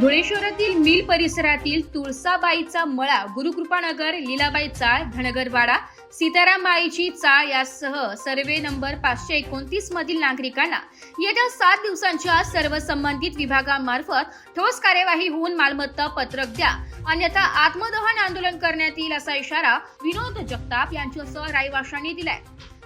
धुळे शहरातील मिल परिसरातील तुळसाबाईचा मळा गुरुकृपानगर लीलाबाई चाळ धनगरवाडा सीतारामाईची चाळ यासह सर्वे नंबर पाचशे एकोणतीस मधील नागरिकांना येत्या सात दिवसांच्या सर्व संबंधित विभागामार्फत ठोस कार्यवाही होऊन मालमत्ता पत्रक द्या. अन्यथा आत्मदहन आंदोलन करण्यात येईल असा इशारा विनोद जगताप यांच्यासह रायवाशांनी दिलाय.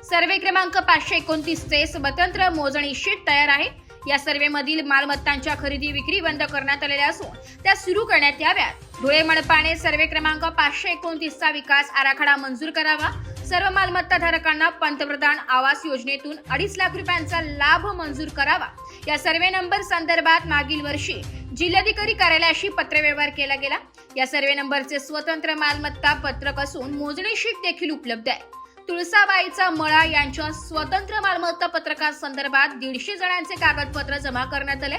सर्वे क्रमांक पाचशे एकोणतीस चे स्वतंत्र मोजणी शीट तयार आहे. या सर्वेमधील मालमत्तांच्या खरेदी विक्री बंद करण्यात आलेल्या असून त्या सुरू करण्यात याव्यात. धुळे मनपाने सर्वे क्रमांक पाचशे एकोणतीसचा विकास आराखडा मंजूर करावा. सर्व मालमत्ता धारकांना पंतप्रधान आवास योजनेतून अडीच लाख रुपयांचा लाभ मंजूर करावा. या सर्वे नंबर संदर्भात मागील वर्षी जिल्हाधिकारी कार्यालयाशी पत्रव्यवहार केला गेला. या सर्वे नंबरचे स्वतंत्र मालमत्ता पत्रक असून मोजणी शीट देखील उपलब्ध आहे. तुळसाबाईचा मळा यांच्या स्वतंत्र मालमत्ता पत्रकासंदर्भात दीडशे जणांचे कागदपत्र जमा करण्यात आले.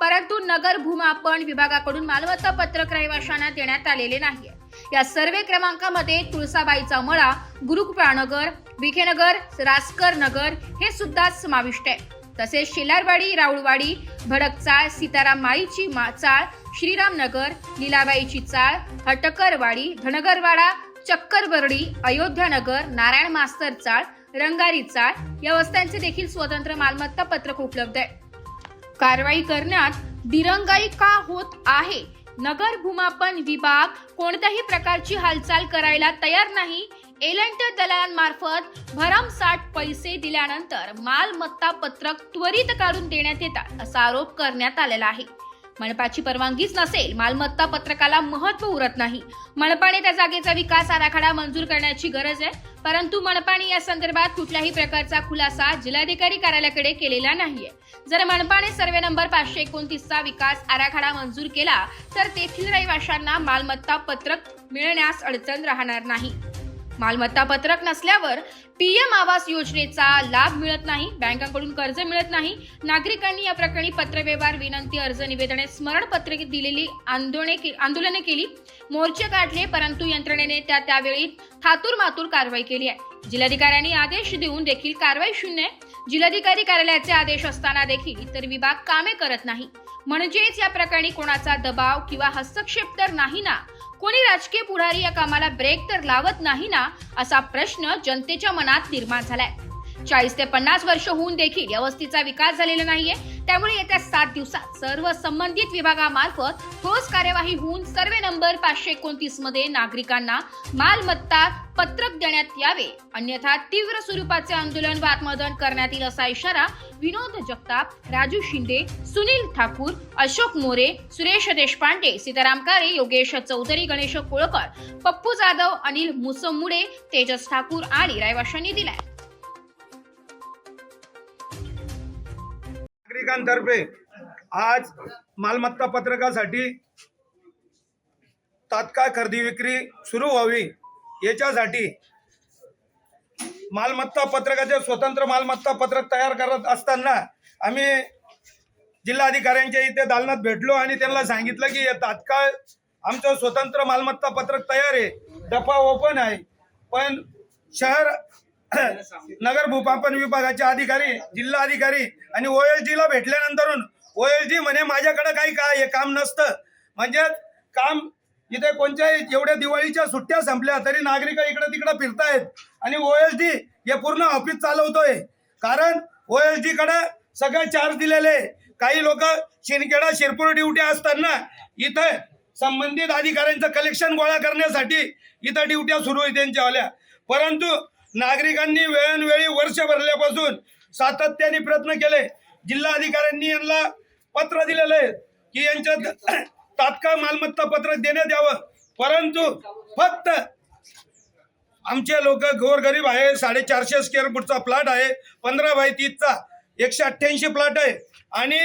परंतु नगर भूमापन विभागाकडून मालमत्ता पत्रक रहिवाशांना देण्यात आलेले नाही या सर्वे क्रमांकामध्ये तुळसाबाईचा मळा गुरुकृपानगर विखेनगर रासकर नगर हे सुद्धा समाविष्ट आहे. तसेच शेलारवाडी राऊळवाडी भडकचाळ सीताराम माळीची मा चाळ श्रीरामनगर लिलाबाईची लीलाबाईची चाळ हटकरवाडी धनगरवाडा चक्करबर्डी अयोध्यानगर नारायण मास्तर चाळ रंगारी चाळ या वस्त्यांचे देखील स्वतंत्र मालमत्ता पत्रक उपलब्ध आहे. कारवाई करण्यात दिरंगाई का होत आहे? नगर भूमापन विभाग कोणत्याही प्रकारची हालचाल करायला तयार नाही. एलंट दलालांमार्फत भरमसाठ पैसे दिल्यानंतर मालमत्ता पत्रक त्वरित काढून देण्यात येतात असा आरोप करण्यात आलेला आहे. मनपाची परवानगीच नसेल मालमत्ता पत्रकाला महत्त्व उरत नाही. मनपाने त्या जागेचा विकास आराखडा मंजूर करण्याची गरज आहे परंतु मनपाने या संदर्भात कुठल्याही प्रकारचा खुलासा जिल्हाधिकारी कार्यालयाकडे केलेला नाहीये. जर मनपाने सर्वे नंबर पाचशे एकोणतीसचा विकास आराखडा मंजूर केला तर तेथील रहिवाशांना मालमत्ता पत्रक मिळण्यास अडचण राहणार नाही. मालमत्ता पत्रक नसल्यावर पीएम आवास योजनेचा लाभ मिळत नाही बँकांकडून कर्ज मिळत नाही. नागरिकांनी या प्रकरणी पत्रव्यवहार विनंती अर्ज निवेदने स्मरणपत्रे दिलेली आंदोलने के- आंदोलने केली. मोर्चे काढले परंतु यंत्रणेने त्या त्यावेळी थातूर मातूर कारवाई केली आहे. जिल्हाधिकाऱ्यांनी आदेश देऊन देखील कारवाई शून्य जिल्हाधिकारी कार्यालयाचे आदेश असताना देखील इतर विभाग कामे करत नाही. म्हणजेच या प्रकरणी कोणाचा दबाव किंवा हस्तक्षेप तर नाही ना? कोणी राजकीय पुढारी या कामाला ब्रेक तर लावत नाही ना? असा प्रश्न जनतेच्या मनात निर्माण झालाय. चाळीस ते पन्नास वर्ष होऊन देखील या वस्तीचा विकास झालेला नाहीये. त्यामुळे येत्या सात दिवसात सर्व संबंधित विभागामार्फत ठोस कार्यवाही होऊन सर्वे नंबर पाचशे एकोणतीसमध्ये नागरिकांना मालमत्ता पत्रक देण्यात यावे. अन्यथा तीव्र स्वरूपाचे आंदोलन व आत्मदन करण्यात येईल असा इशारा विनोद जगताप राजू शिंदे सुनील ठाकूर अशोक मोरे सुरेश देशपांडे सीताराम काळे योगेश चौधरी गणेश कोळकर पप्पू जाधव अनिल मुसमुडे तेजस ठाकूर आणि रहिवाशांनी दिलाय. नागरिकांतर्फे आज मालमत्ता पत्रकासाठी तात्काळ खरेदी विक्री सुरू व्हावी. याच्यासाठी मालमत्ता पत्रकाचे स्वतंत्र मालमत्ता पत्रक तयार करत असताना आम्ही जिल्हाधिकाऱ्यांच्या इथे दालनात भेटलो आणि त्यांना सांगितलं की तात्काळ आमचं स्वतंत्र मालमत्ता पत्रक तयार आहे. डफा ओपन आहे. पण शहर नगर भूपापन विभागाचे अधिकारी जिल्हा अधिकारी आणि OLG ला भेटल्यानंतर ओएलजी म्हणे माझ्याकडे काही काय हे काम नसतं. म्हणजे काम इथे कोणत्याही एवढ्या दिवाळीच्या सुट्ट्या संपल्या तरी नागरिक इकडे तिकडे फिरतायत. आणि ओएलजी हे पूर्ण ऑफिस चालवतोय. कारण OLG कडे सगळे चार्ज दिलेले काही लोक शिनखेडा शिरपूर ड्युटी असताना इथं संबंधित अधिकाऱ्यांचं कलेक्शन गोळा करण्यासाठी इथं ड्युट्या सुरू आहे त्यांच्यावाल्या परंतु नागरिकांनी वेळोवेळी वर्ष भरल्यापासून सातत्याने प्रयत्न केले. जिल्हा अधिकाऱ्यांनी यांना पत्र दिलेलं आहे की यांच्या तात्काळ मालमत्ता पत्र देण्यात यावं. परंतु फक्त आमचे लोक गोरगरीब आहे साडेचारशे स्क्वेअर फूटचा प्लॉट आहे पंधरा बाय तीसचा एकशे अठ्ठ्याऐंशी प्लॉट आहे. आणि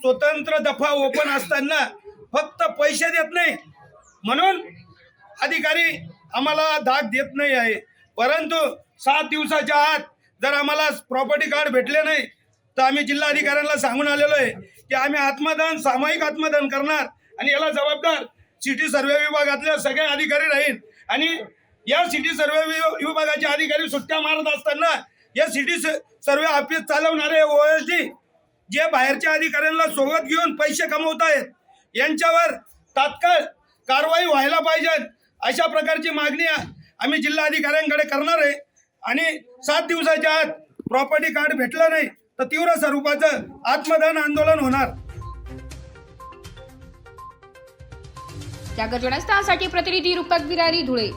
स्वतंत्र दफा ओपन असताना फक्त पैसे देत नाही. म्हणून अधिकारी आम्हाला धाक देत नाही आहे. परंतु सात दिवसाच्या आत जर आम्हाला प्रॉपर्टी कार्ड भेटले नाही तर आम्ही जिल्हाधिकाऱ्यांना सांगून आलेलो आहे की आम्ही आत्मदान सामायिक आत्मदान करणार आणि याला जबाबदार सिटी सर्वे विभागातले सगळे अधिकारी राहील. आणि या सिटी सर्वे विभागाचे अधिकारी सुट्ट्या मारत असताना या सिटी सर्वे ऑफिस चालवणारे ओ एस डी जे बाहेरच्या अधिकाऱ्यांना सोबत घेऊन पैसे कमवत आहेत यांच्यावर तात्काळ कारवाई व्हायला पाहिजे अशा प्रकारची मागणी आम्ही जिल्हाधिकाऱ्यांकडे करणार आहे. आणि सात दिवसाच्या आत प्रॉपर्टी कार्ड भेटलं नाही तर तीव्र स्वरूपाचं आत्मदान आंदोलन होणार. त्या घटनास्थळासाठी प्रतिनिधी रुपक बिरारी धुळे.